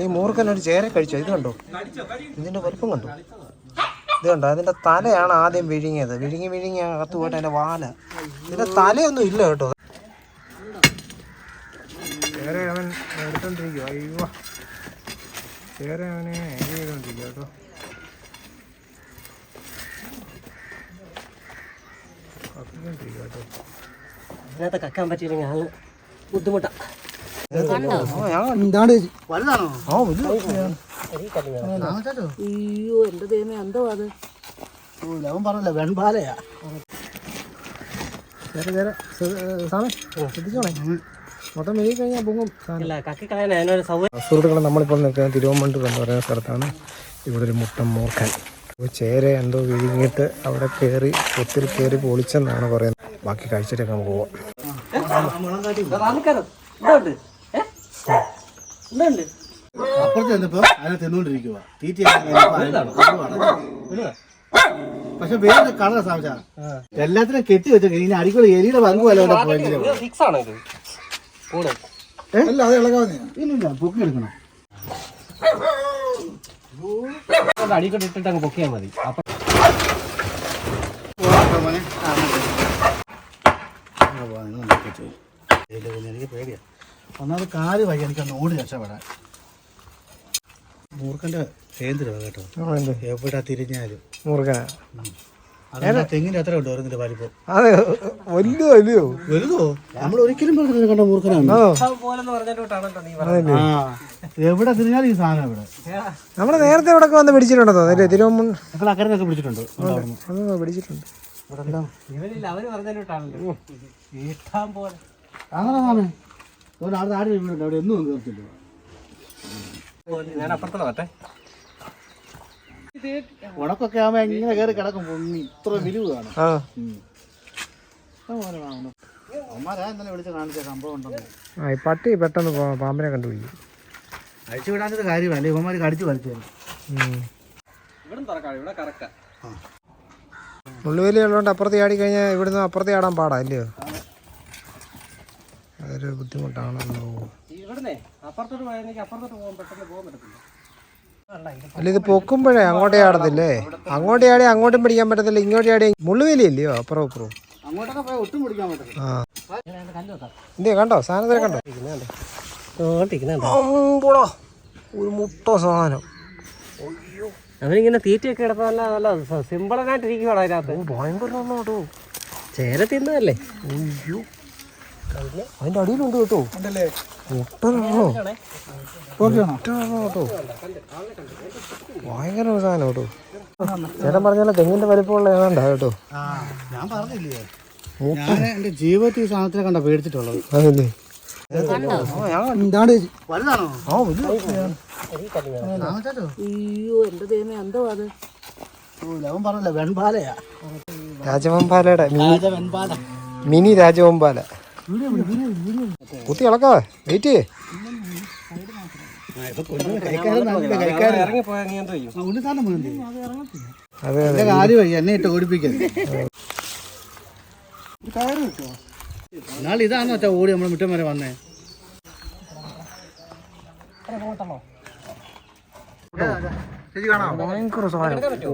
ഈ മൂർഖൻ ഒരു ചേര കഴിച്ചോ? ഇത് കണ്ടോ? ഇതിന്റെ വലിപ്പം കണ്ടോ? ഇത് കണ്ടോ? അതിന്റെ തലയാണ് ആദ്യം വിഴുങ്ങിയത്. വിഴുങ്ങി വിഴുങ്ങി അകത്ത് പോയിട്ട് അതിന്റെ വാല. ഇതിന്റെ തലയൊന്നും ഇല്ല കേട്ടോ. ചേര അവൻ എടുത്തോണ്ടിരിക്കുക അയ്യോ. ചേര അവനെ ഇത് ചെയ്തോണ്ടിരിക്കുക കേട്ടോ. കത്തിക്കൊണ്ടിരിക്കുക കേട്ടോ. ഇതിനകത്ത് കക്കാൻ പറ്റിയില്ലെങ്കിൽ ആൾ ബുദ്ധിമുട്ടാ. ആ, ഞാൻ എന്താണ്? അയ്യോ എന്റെ ദൈവമേ എന്തോ അത്? ഓ ലവൻ പറഞ്ഞല്ലോ വെൺപാലയാ. മൊത്തം മെഴുകി കഴിഞ്ഞാൽ പൊങ്ങും സുഹൃത്തുക്കളെ നമ്മളിപ്പോൾ നിൽക്കുന്ന തിരുവമ്പണ്ടൂർ എന്ന് പറയുന്ന സ്ഥലത്താണ്. ഇവിടെ ഒരു മുട്ടം മൂർഖൻ. ചേര എന്തോ വിഴുങ്ങിയിട്ട് അവിടെ കയറി ഒത്തിരി കയറി പൊളിച്ചെന്നാണ് പറയുന്നത്. ബാക്കി കഴിച്ചിട്ടൊക്കെ നമുക്ക് പോവാം. അപ്പുറത്ത് ചെന്നപ്പോ അതിനെ തിന്നുകൊണ്ടിരിക്കുക തീറ്റ പക്ഷെ വേറെ കളർ സാമിച്ച. എല്ലാത്തിനും കെട്ടി വെച്ചു ഇനി അടിക്കൂടെ എലിയുടെ പങ്കു പോലെ പോയെങ്കിലും ഫിക്സ് ആണ് ഇത്. കൂടെ. അല്ല അത് ഇളകാവുന്ന ഇല്ല പൊക്കി എടുക്കണം. അടിക്കോട്ട് ഇട്ടിട്ട് അങ്ങ് പൊക്കിയാൽ മതി. അപ്പൊ പേടിയാ. ഒന്നാമത് കാൽ വയ്യ എനിക്ക് ഓടി രക്ഷപ്പെടാൻ. മൂർഖന്റെ കേന്ദ്രമാണ് കേട്ടോ. എവിടെ തിരിഞ്ഞാലും. മൂർഖനാ അതെന്താ തെങ്ങിന്റെ അത്ര ഉണ്ട് ഓരോന്നിന്റെ വലിപ്പം? അതെ വലിയ വലിയോ വലുതോ? നമ്മൾ ഒരിക്കലും പറഞ്ഞില്ല കണ്ട മൂർഖനാണ് പോലെന്ന് പറഞ്ഞിട്ടാണല്ലോ നീ ആ. എവിടെ തിരിഞ്ഞാലും ഈ സാധനം ഇവിടെ. നമ്മൾ നേരത്തെ ഇവിടെ വന്ന് പിടിച്ചിട്ടുണ്ടോ? ഞങ്ങൾ അക്കരനൊക്കെ പിടിച്ചിട്ടുണ്ട് ഉണ്ടായിരുന്നു. അത് പിടിച്ചിട്ടുണ്ട്. ഇവിടെ എല്ലാം ഇവരില്ല അവർ പറഞ്ഞോട്ടാണല്ലോ ഇഷ്ടം പോലെ. അങ്ങനെ സാധനം ആട് ആട് വീടുണ്ട് അവിടെ ഒന്നും കേൾത്തില്ല ഞാൻ അപ്പുറത്തോടെ വട്ടെ ഉണക്കൊക്കെ ആവുമ്പോ ഇങ്ങനെ കയറി കിടക്കും. പൊങ്ങി ഇത്ര വിരിവ് കാണും. ആ. അമ്മമാരാ ഇന്നലെ വിളിച്ച് കാണിച്ച സംഭവം പട്ടി പെട്ടെന്ന് പാ- പാമ്പിനെ കണ്ടുപിടിക്കും. അഴിച്ചു വിടാനൊരു കാര്യമല്ല. ഇവന്മാര് കടിച്ചു വലിച്ചു ഉള്ളുവേലി മുള്ളുവേലി ഉള്ളതുകൊണ്ട് അപ്പുറത്ത് ആടി കഴിഞ്ഞാൽ ഇവിടുന്ന് അപ്പുറത്തെ ആടാൻ പാടാ അല്ലയോ അതൊരു ബുദ്ധിമുട്ടാണല്ലോ ഇവിടുന്നേ അപ്പുറത്തോട്ട് പോയെങ്കിൽ അപ്പുറത്തോട്ട് പോകാൻ പെട്ടെന്ന് പോകാൻ ബുദ്ധിമുട്ടാണല്ലോ അല്ല ഇത് പൊക്കുമ്പോഴേ അങ്ങോട്ടേ ആടത്തില്ലേ? അങ്ങോട്ടേ ആടെ അങ്ങോട്ടും പിടിക്കാൻ പറ്റത്തില്ല ഇങ്ങോട്ടേ ആടെ. മുള്ളുവേലിയല്ലയോ? അപ്പുറം അപ്പുറം അപ്പുറവും അങ്ങോട്ടൊക്കെ പോയി ഒട്ടും പിടിക്കാൻ പറ്റത്തില്ല. ആ. കല്ല് വെക്കാം. എന്തേ കണ്ടോ? സാധനത്തിനെ കണ്ടോ. ഒരു മുട്ട സാധനം. അവനിങ്ങനെ തീറ്റയൊക്കെ കിടപ്പ നല്ല നല്ല സിമ്പിളായിട്ട് ഇരിക്കുവാണ് അതിനകത്ത്. ഓ ഭയങ്കര ചേര തിന്നതല്ലേ? അയ്യോ. അതിന്റെ അടിയിലുണ്ട് കേട്ടോ. മുട്ടനാണോ മുട്ടനാണോ കേട്ടോ? ഭയങ്കര ഒരു സാധനം കേട്ടോ. ചേട്ടൻ പറഞ്ഞാലും തെങ്ങിന്റെ വലിപ്പമുള്ള ഏതാണ്ടാ കേട്ടോ? ആ ഞാൻ പറഞ്ഞില്ലേ? ഞാൻ എന്റെ ജീവിതത്തിൽ സാധനത്തിനെ കണ്ട പേടിച്ചിട്ടുള്ളത്. അതല്ലേ എന്താണ് അയ്യോ എന്റെ ദൈവമേ എന്തോ അത്? ഓ ലവൻ പറഞ്ഞല്ലോ വെൺപാലയാ. രാജവമ്പാലയുടെ മിനി രാജ വെൺപാല മിനി രാജവമ്പാല. കുത്തി ഇളക്കാ വെയിറ്റ് അതെ കാര്യമായി എന്നെ ഇട്ട് ഓടിപ്പിക്കാൻ നാളെ ഇതാണോ അച്ഛാ ഓടി നമ്മൾ മുറ്റം വരെ വന്നേ?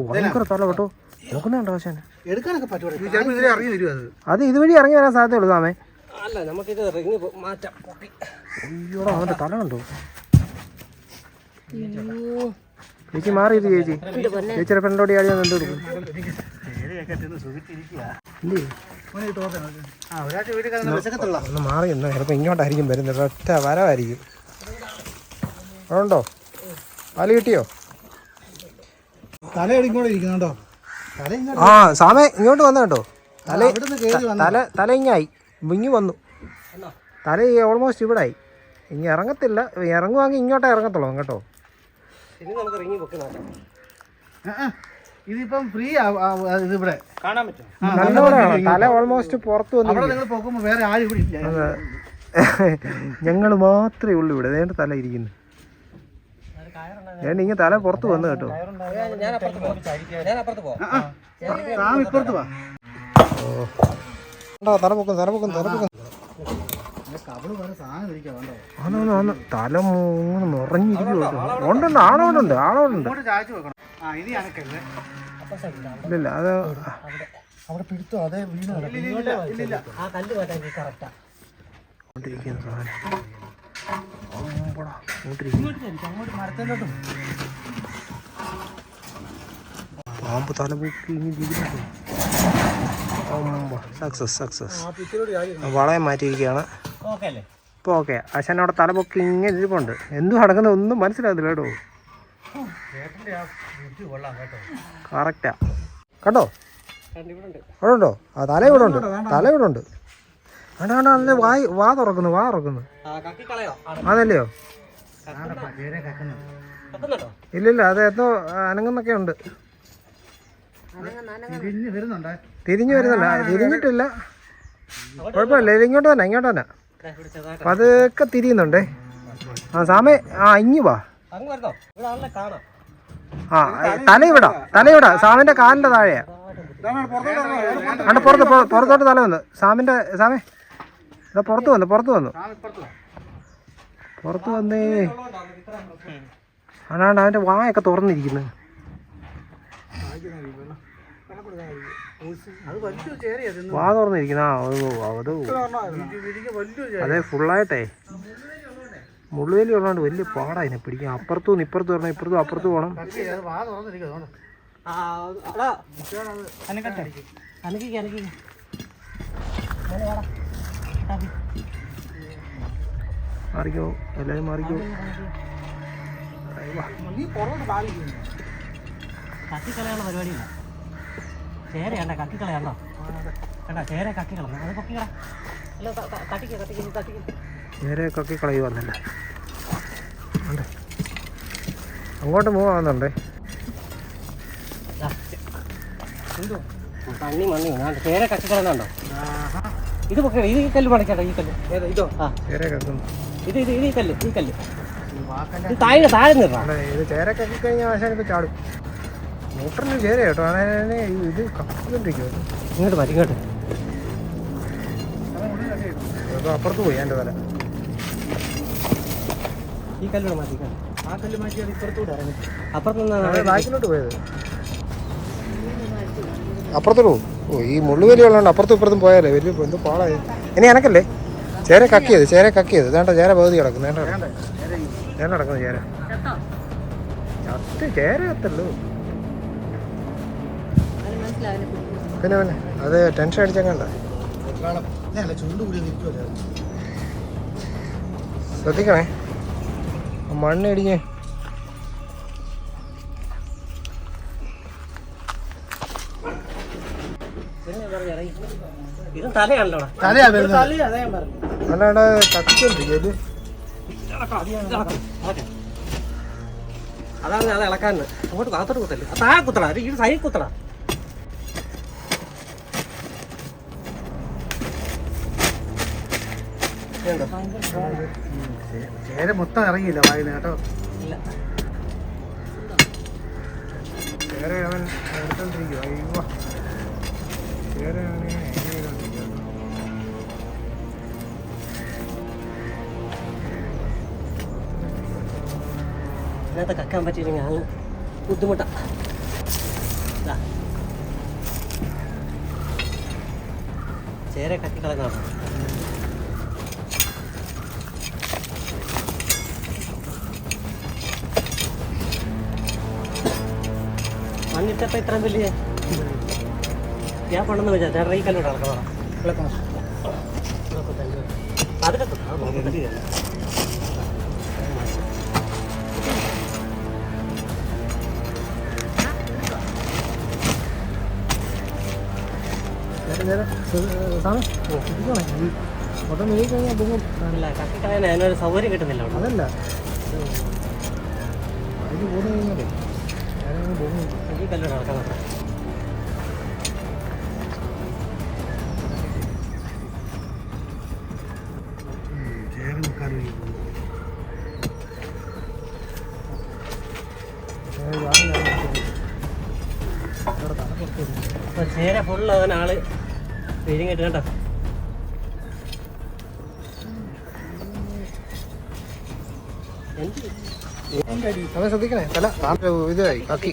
ഭയങ്കര തല കേട്ടോ. നോക്കുന്നുണ്ടോ പക്ഷേ അത്? അത് ഇതുവഴി ഇറങ്ങി വരാൻ സാധ്യതയുള്ളൂ സാമേ അല്ല നമുക്കിത് റിങ് മാറ്റാം. പൊക്കി. അയ്യോടാ അവന്റെ തല കണ്ടോ ചേച്ചി മാറി ഇത് ചേച്ചി. ചേച്ചിയുടെ ഫ്രണ്ടോട് ചാടി ഞാൻ കണ്ടുകൊടുക്കും ഒന്ന് മാറി എന്നാ ചിലപ്പോൾ ഇങ്ങോട്ടായിരിക്കും വരുന്നത്. ഒറ്റ വരവായിരിക്കും. അതുണ്ടോ പാൽ കിട്ടിയോ? തല ഇങ്ങോട്ട് ഇരിക്കുന്നുണ്ടോ തല ഇങ്ങോട്ട് ആ സാമേ ഇങ്ങോട്ട് തല വന്ന. തല തല ഇങ്ങായി. ഇങ്ങി വന്നു. തല ഈ ഓൾമോസ്റ്റ് ഇവിടെ ആയി ഇനി ഇറങ്ങത്തില്ല. ഇറങ്ങുവാണെങ്കിൽ ഇങ്ങോട്ടേ ഇറങ്ങത്തുള്ളൂ കേട്ടോ. ഇനി നമുക്ക് ഇറങ്ങി ആ. ഇതിപ്പം ഫ്രീ ഇത് ഇവിടെ. കാണാൻ പറ്റും. നല്ലോണം തല ഓൾമോസ്റ്റ് പുറത്ത് വന്നു നിങ്ങൾ പോകുമ്പോൾ വേറെ ആരും ഇവിടെ ഇല്ല. ഞങ്ങൾ മാത്രമേ ഉള്ളൂ ഇവിടെ. നേരിട്ട് തല ഇരിക്കുന്നു. ഞാൻ ഇങ്ങനെ തല പുറത്ത് വന്നു കേട്ടോ. ഞാൻ അപ്പുറത്ത് പോകാം ഞാൻ അപ്പുറത്ത് പോവാം ആ, തല സാധനം മൂന്ന് നിറഞ്ഞിരിക്കുമോ ഉണ്ടുണ്ട് ആണോണ്ട് ആളോടുണ്ട് ഇങ്ങോട്ട് ചായച്ചു വെക്കണം. ആ ഇനി അനക്കല്ലേ ഇല്ലില്ല അത് അവിടെ പിടുത്തോ? അതേ വീണ് സാധനം. ഇങ്ങോട്ടിരിക്കുന്നു. അങ്ങോട്ട് മരത്തിലോട്ടും. പാമ്പ് തല പൊക്കി സക്സസ് സക്സസ് വളയം മാറ്റിയിരിക്കുകയാണ്. ഓക്കെ അല്ലേ? ഇപ്പോൾ ഓക്കെ അച്ഛൻ അവിടെ തല പൊക്കി ഇങ്ങനെ ഇരിപ്പുണ്ട്. എന്തും നടക്കുന്നത് ഒന്നും മനസ്സിലാകത്തില്ല കേട്ടോ. കറക്റ്റാ കേട്ടോ. ഇവിടെ ഉണ്ടോ. ആ തല ഇവിടെ ഉണ്ട്. തല ഇവിടെ ഉണ്ട്. അതാണ് വായി വാ തുറക്കുന്നു വാ തുറക്കുന്നു. ആ കക്കി കളയോ അതല്ലയോ? ഇല്ലില്ല അത് എന്തോ അനങ്ങുന്നൊക്കെ ഉണ്ട്. തിരിഞ്ഞ് വരുന്നുണ്ടേ? തിരിഞ്ഞു വരുന്നുണ്ട്. തിരിഞ്ഞിട്ടില്ല. കുഴപ്പമില്ല. ഇത് ഇങ്ങോട്ട് തന്നെ ഇങ്ങോട്ട് തന്നെ അതൊക്കെ തിരിയുന്നുണ്ടേ. ആ സാമേ ആ ഇങ്ങി വാ. ആ തല ഇവിടെ തല ഇവിടെ സാമിന്റെ കാലിന്റെ താഴെയാ. അണ്ട പുറത്ത് പുറ- പുറത്തോട്ട് തല വന്നു. സാമിന്റെ സാമേ ഇവിടെ പുറത്ത് വന്നു പുറത്ത് വന്നു. പുറത്ത് വന്നേ? ആണാണ്ട് അവന്റെ വായൊക്കെ തുറന്നിരിക്കുന്നു അത് വലിയ ചേരിയാ തിന്നു വാ തുറന്നിരിക്കുന്ന ആ അത് ഫുള്ളായിട്ടേ. മുള്ളുവേലി ഉള്ളതുകൊണ്ട് വലിയ പാടാ ഇതിനെ പിടിക്കാൻ. അപ്പുറത്തും നിന്ന് ഇപ്പുറത്തും വരണം ഇപ്പുറത്തും അപ്പുറത്തും പോകണം. മാറിക്കോ എല്ലാവരും മാറിക്കോ. നീ പുറകോട്ട് പരിപാടിയില്ല ചേരയാണ്ട കത്തിക്കളയാണ്ടോ? വേണ്ട ചേര കത്തിക്കളഞ്ഞു. അത് അല്ല ഉണ്ട്. അങ്ങോട്ട് മൂവ് ആവുന്നുണ്ടേ. തണ്ണി മണ്ണി. ചേര ഇത് പൊക്കി ഇത് ഈ കല്ല് പണിക്കട്ടോ ഈ കല്ല്. ഇതോ? ആ. ചേരെ കക്കുന്നു ഇത് ഇത് ഇത് ഈ കല്ല് ഈ കല്ല്. താഴെ താഴെ അല്ല ഇത് ചേര ചാടും. മോട്ടറിന് ചേര കേട്ടോ. അങ്ങനെ ഇത് കത്തിക്കൊണ്ടിരിക്കും ഇങ്ങോട്ട് മാറ്റി ഇങ്ങോട്ട്. അപ്പുറത്ത് പോയി എന്റെ തല. ഈ കല്ലോട് മാറ്റി. ആ കല്ല് മാറ്റി ഇപ്പുറത്തൂടെ ഇറങ്ങി. അപ്പുറത്ത് അതെ, ബാക്കിലോട്ട് പോയത്? അപ്പുറത്തോട്ട് പോകും ഓ ഈ മുള്ളുവേലി ഉള്ളതുകൊണ്ട് അപ്പുറത്തും ഇപ്പുറത്തും പോയാലേ വലിയ എന്ത് പാടായി. ഇനി എനക്കല്ലേ ചേര കക്കിയത് ചേര കക്കിയത്. വേണ്ട ചേര പകുതി കിടക്കുന്നു. വേണ്ട വേണ്ട കിടക്കുന്നു ചേര. ചത്ത് ചേര കത്തല്ലോ പിന്നെ പിന്നെ അത് ടെൻഷൻ അടിച്ചങ്ങണ്ട ശ്രദ്ധിക്കണേ. മണ്ണ് ഇടിഞ്ഞേ. അല്ലാണ്ട് കത്തിക്കൊണ്ടിരിക്കും അതാണ് അത് ഇളക്കാൻ അങ്ങോട്ട് താത്തോട്ട് കുത്തല്ലേ? താഴെ കുത്തടാ. ഈ സൈഡ് കുത്തണ ചേര മൊത്തം ഇറങ്ങിയില്ല വായിന്ന് കേട്ടോ. ഇല്ല. ചേര അവൻ എടുത്തോണ്ടിരിക്കും അയ്യോ ചേര. ഇതിനകത്ത് കക്കാൻ പറ്റിയില്ലെങ്കിൽ അങ്ങ് ബുദ്ധിമുട്ടാ. ദാ. ചേര കത്തിക്കളഞ്ഞാണ് മണ്ണിട്ടപ്പോ ഇത്രയും വലിയ ഞാൻ പണ്ടെന്ന് വെച്ചാൽ ചേട്ടാ ഈ കല്ലോട്ട് അതിലൊക്കെ മൊത്തം കഴിഞ്ഞാൽ അതിനൊരു സൗകര്യം കിട്ടുന്നില്ല അതല്ല. അതിന് കഴിഞ്ഞാലേ പൊങ്ങും ചേര ഫുള്ള് അതിനാൾ പേരും ഞാൻ നോക്കി. അവിടെ തലപ്പുറത്ത് ഇരുന്നു. അപ്പൊ ചേര ഫുള്ള് അവൻ ആൾ വിരിഞ്ഞിട്ട് കേട്ടോ നമ്മൾ ശ്രദ്ധിക്കണേ. തല. ഇതായി. കാക്കി.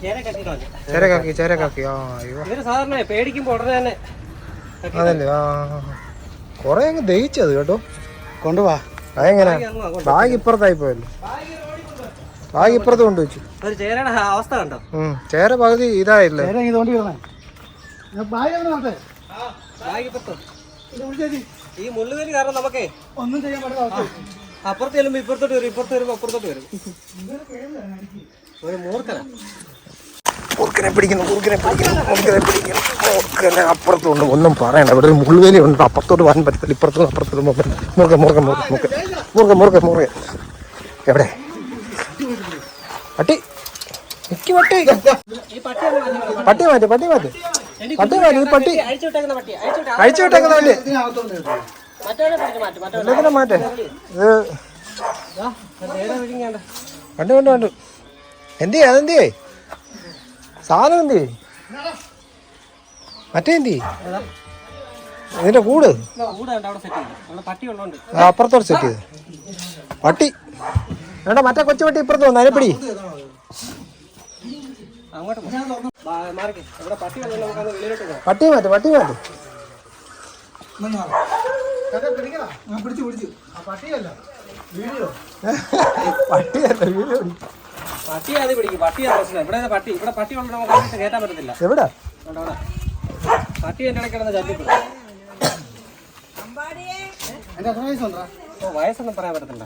ചേര കാക്കി ചേര കാക്കി. ആ സാധാരണ പേടിക്കുമ്പോ ഉടനെ തന്നെ അതല്ലേ? ആ കൊറേ അങ്ങ് ദഹിച്ചത് കേട്ടോ. കൊണ്ടുപോവാ അതെങ്ങനെ. ബാഗ് ഇപ്പുറത്തായി പോയല്ലോ. ബാഗ് ഇപ്പുറത്ത് കൊണ്ടുവച്ചു. അവസ്ഥ കണ്ടോ? ഉം. ചേര പകുതി ഇതായില്ലേ. ഈ മുള്ളുവേലി കാരണം നമുക്കേ ഒന്നും ചെയ്യാൻ പറ്റില്ല അവസ്ഥ. അപ്പുറത്ത് ചെല്ലുമ്പോ ഇപ്പുറത്തോട്ട് വരും ഇപ്പുറത്ത് വരുമ്പോ അപ്പുറത്തോട്ട് വരും. ഒരു മൂർഖനാ. മൂർക്കനെ പിടിക്കുന്നു മൂർക്കനെ പിടിക്കുന്നു പിടിക്കുന്നു. അപ്പുറത്തുണ്ട് ഒന്നും പറയണ്ട. ഇവിടെ ഒരു മുള്ളുവേലി ഉണ്ട് അപ്പുറത്തോട്ട് വരാൻ പറ്റത്തില്ല ഇപ്പുറത്തോട് അപ്പുറത്തോട്ട് മുറുക മുറുക മുറുക മുറുക മുറുക മുറുക മുറുക എവിടെ? പട്ടി. എനിക്ക് പട്ടി. പട്ടി മാറ്റി. പട്ടി മാറ്റി. പട്ടി മാറ്റി പട്ടി. അഴിച്ചു വിട്ടേക്കുന്ന പട്ടി. എല്ലാത്തിനും മാറ്റേ ഇത് കണ്ടു കണ്ടു കണ്ടു. എന്തി അതെന്തി സാധനം എന്തി മറ്റേ എന്തി ഇതിന്റെ കൂട്? അപ്പുറത്തോട് സെറ്റ് ചെയ്തു. പട്ടി. വേണ്ട മറ്റേ കൊച്ചു പട്ടി ഇപ്പുറത്ത് വന്നു അതിനെപ്പിടി പട്ടി മാറ്റി പട്ടി മാറ്റി. പിടിച്ചു പിടിച്ചു. ആ പട്ടിയല്ല. വീഡിയോ. പട്ടിയല്ല വീഡിയോ പട്ടി അത് പിടിക്കും പട്ടിയാണ് പ്രശ്നം. ഇവിടെ പട്ടി? ഇവിടെ പട്ടി ഉള്ളത് നമുക്ക് അങ്ങോട്ട് കയറ്റാൻ പറ്റത്തില്ല. എവിടെ. പട്ടി എന്റെ ഇടയ്ക്ക് കിടന്ന് ചത്തിപ്പെടും എന്റെ എത്ര വയസ്സുണ്ടാ ഓ വയസ്സൊന്നും പറയാൻ പറ്റത്തില്ല.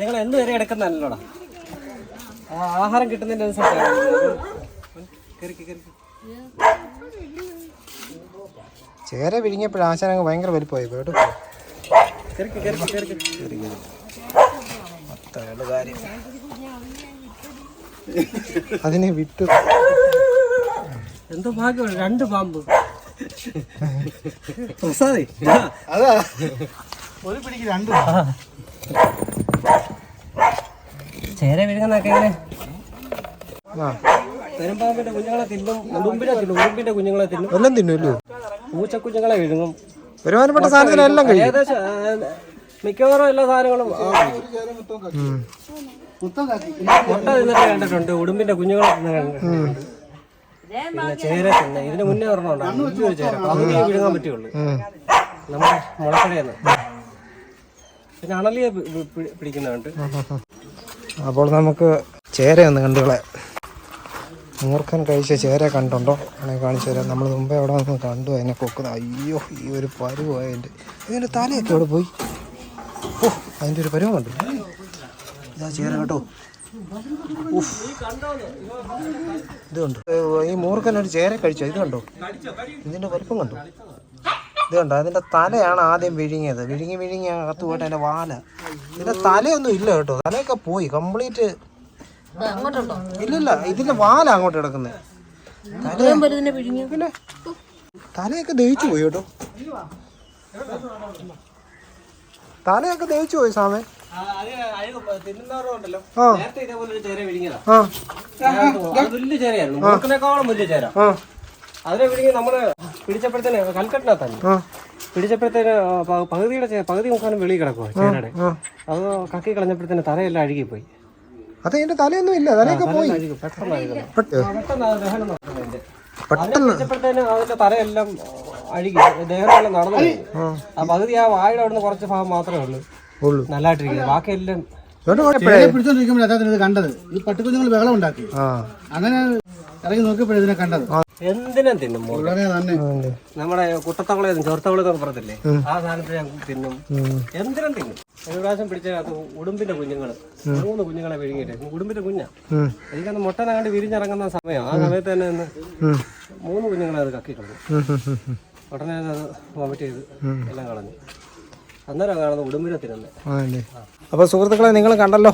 നിങ്ങൾ എന്ത് വരെ എടുക്കുന്നതല്ലോടാ? ആ ആഹാരം കിട്ടുന്നതിന്റെ അനുസരിച്ച് കേറി കയറിക്ക് ചേര വിരിഞ്ഞപ്പോൾ ആശാനങ്ങ് ഭയങ്കര വലിപ്പമായി കേട്ടോ. അതിനെ വിട്ടു. എന്തോ ഭാഗ്യമാണ് രണ്ട് പാമ്പ്. പ്രസാദേ. അതാ. ഒരു പിടിക്ക് രണ്ട് ചേര വിഴുങ്ങുന്നൊക്കെ ഇങ്ങനെ ആ. പെരുമ്പാമ്പിന്റെ കുഞ്ഞുങ്ങളെ തിന്നും ഉടുമ്പിനെ തിന്നും ഉടുമ്പിന്റെ കുഞ്ഞുങ്ങളെ തിന്നും. എല്ലാം തിന്നുമല്ലോ പൂച്ചക്കുഞ്ഞുങ്ങളെ വിഴുങ്ങും. ഒരുമാനപ്പെട്ട സാധനത്തിനെല്ലാം എല്ലാം ഏകദേശം മിക്കവാറും എല്ലാ സാധനങ്ങളും മുട്ട തിന്നിട്ട് കണ്ടിട്ടുണ്ട്. ഉടുമ്പിന്റെ കുഞ്ഞുങ്ങളെ തിന്ന് കണ്ടിട്ടുണ്ട്. പിന്നെ ചേര തിന്ന്. ഇതിന് മുന്നേ ഒരെണ്ണം ഒരു ചേര. പകുതി വിഴുങ്ങാൻ പറ്റുള്ളൂ. നമ്മുടെ മുളക്കടയെന്ന്. പിന്നെ അണലിയെ പിടിക്കുന്നുണ്ട്. അപ്പോൾ നമുക്ക് ചേരയൊന്ന് കണ്ടുകളെ മൂർഖൻ കഴിച്ച ചേര കണ്ടുണ്ടോ? അങ്ങനെ കാണിച്ചു തരാം. നമ്മൾ മുമ്പേ അവിടെ നിന്ന് കണ്ടു. അതിനെ കൊക്കുന്നത്. അയ്യോ ഈ ഒരു പരുവായ എന്റെ ഇതിന്റെ തലയൊക്കെ അവിടെ പോയി. ഓ അതിന്റെ ഒരു പരുവം കണ്ടു. ഇതാ ചേര കേട്ടോ. ഇത് ഈ മൂർഖൻ ഒരു ചേര കഴിച്ചോ? ഇത് കണ്ടോ? ഇതിന്റെ വലുപ്പം കണ്ടോ. ഇത് കണ്ടോ? അതിന്റെ തലയാണ് ആദ്യം വിഴുങ്ങിയത്. വിഴുങ്ങി വിഴുങ്ങി അകത്ത് പോയിട്ട് അതിന്റെ വാല. ഇതിന്റെ തലയൊന്നും ഇല്ല കേട്ടോ. തലയൊക്കെ പോയി. കംപ്ലീറ്റ് ഇല്ലില്ല ഇതിന്റെ വാല അങ്ങോട്ട് കിടക്കുന്നത് പിന്നെ തലയൊക്കെ ദഹിച്ചു പോയി കേട്ടോ. തലയൊക്കെ ദഹിച്ചു പോയി സാമേ. അതിനെ പിടിക്കുക നമ്മൾ പിടിച്ചപ്പോഴത്തേന് കൽക്കട്ടിനകത്താണ് ആ പിടിച്ചപ്പോഴത്തേന് പകുതിയുടെ പകുതി മുക്കാലും വെളി കിടക്കുക ചേരയുടെ അത് കക്കി കളഞ്ഞപ്പോഴത്തേന് തലയെല്ലാം അഴുകിപ്പോയി. അത് എന്റെ തലയൊന്നും ഇല്ല. തലയൊക്കെ പോയി. പെട്ടെന്ന് തലയെല്ലാം അഴുകി. നടന്നു ആ. പകുതി ആ വായുടെ അവിടുന്ന് കുറച്ച് ഭാഗം മാത്രമേ ഉള്ളൂ. ഉള്ളൂ. നല്ലതായിട്ടിരിക്കുന്നത് ബാക്കിയെല്ലാം ഇത് കണ്ടത്. ഈ പട്ടിക്കുഞ്ഞുങ്ങൾ വെള്ളം ഉണ്ടാക്കി. ആ. അങ്ങനെ ഇറങ്ങി നോക്കിയപ്പോഴേ ഇതിനെ കണ്ടത്. എന്തിനും തിന്നും. നമ്മുടെ കുട്ടത്തവളയും ചോർത്തവളെന്നൊക്കെ പറഞ്ഞില്ലേ? ആ സാധനത്തിൽ ഞാൻ തിന്നും. എന്തിനും തിന്നും? ഒരു പ്രാവശ്യം പിടിച്ച അത് ഉടുമ്പിന്റെ കുഞ്ഞുങ്ങൾ മൂന്ന് കുഞ്ഞുങ്ങളെ വിഴുങ്ങിയിട്ട്. ഉടുമ്പിന്റെ കുഞ്ഞാ. എനിക്കന്ന് മുട്ടനങ്ങാണ്ട് വിരിഞ്ഞിറങ്ങുന്ന സമയം. ആ സമയത്ത് തന്നെ ഒന്ന് മൂന്ന് കുഞ്ഞുങ്ങളെ അത് കക്കി കളഞ്ഞു. ഉടനെ അത് വോമിറ്റ് ചെയ്ത് എല്ലാം കളഞ്ഞു. അന്നേരം കാണുന്നത് ഉടുമ്പിനെ തിന്നുന്നത്. അപ്പൊ അപ്പോൾ സുഹൃത്തുക്കളെ നിങ്ങൾ കണ്ടല്ലോ.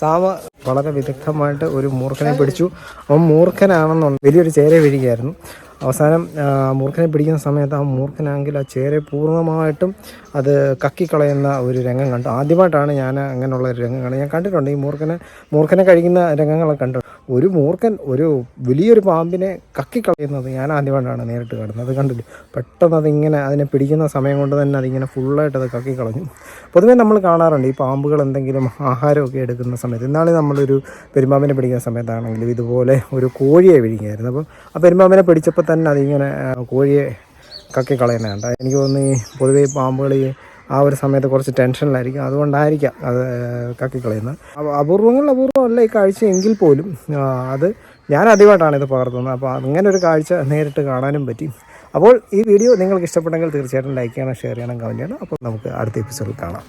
സാമ വളരെ വിദഗ്ധമായിട്ട് ഒരു മൂർഖനെ പിടിച്ചു. അവൻ മൂർഖനാണെന്നുണ്ട് വലിയൊരു ചേര വീഴുകയായിരുന്നു. അവസാനം മൂർഖനെ പിടിക്കുന്ന സമയത്ത് ആ മൂർഖനാണെങ്കിൽ ആ ചേര പൂർണമായിട്ടും അത് കക്കിക്കളയുന്ന ഒരു രംഗം കണ്ടു. ആദ്യമായിട്ടാണ് ഞാൻ അങ്ങനെയുള്ള ഒരു രംഗം കാണുന്നത് ഞാൻ കണ്ടിട്ടുണ്ട്. ഈ മൂർഖനെ മൂർഖനെ കഴിക്കുന്ന രംഗങ്ങളൊക്കെ കണ്ടു. ഒരു മൂർഖൻ ഒരു വലിയൊരു പാമ്പിനെ കക്കിക്കളയുന്നത് ഞാൻ ആദ്യമായിട്ടാണ് നേരിട്ട് കാണുന്നത്. അത് കണ്ടില്ല? പെട്ടെന്ന് അതിങ്ങനെ അതിനെ പിടിക്കുന്ന സമയം കൊണ്ട് തന്നെ അതിങ്ങനെ ഫുള്ളായിട്ട് അത് കക്കിക്കളഞ്ഞു. പൊതുവേ നമ്മൾ കാണാറുണ്ട് ഈ പാമ്പുകൾ എന്തെങ്കിലും ആഹാരമൊക്കെ എടുക്കുന്ന സമയത്ത്. ഇന്നാളെ നമ്മളൊരു പെരുമ്പാമ്പിനെ പിടിക്കുന്ന സമയത്താണെങ്കിലും ഇതുപോലെ ഒരു കോഴിയെ വിഴുങ്ങിയായിരുന്നു. അപ്പം ആ പെരുമ്പാമ്പിനെ പിടിച്ചപ്പോൾ തന്നെ അതിങ്ങനെ കോഴിയെ കക്കിക്കളയുന്നതാണ് എനിക്ക് തോന്നുന്നു ഈ പൊതുവേ പാമ്പുകൾ ഈ ആ ഒരു സമയത്ത് കുറച്ച് ടെൻഷനിലായിരിക്കും. അതുകൊണ്ടായിരിക്കാം അത് കക്കിക്കളയുന്നത്. അപൂർവങ്ങൾ അപൂർവമല്ല ഈ കാഴ്ച എങ്കിൽ പോലും അത് ഞാൻ ആദ്യമായിട്ടാണ് ഇത് പകർത്തുന്നത്. അപ്പോൾ അങ്ങനെ ഒരു കാഴ്ച നേരിട്ട് കാണാനും പറ്റി. അപ്പോൾ ഈ വീഡിയോ നിങ്ങൾക്ക് ഇഷ്ടപ്പെട്ടെങ്കിൽ തീർച്ചയായിട്ടും ലൈക്ക് ചെയ്യണം ഷെയർ ചെയ്യണം കമന്റ് ചെയ്യണം. അപ്പോൾ നമുക്ക് അടുത്ത എപ്പിസോഡിൽ കാണാം.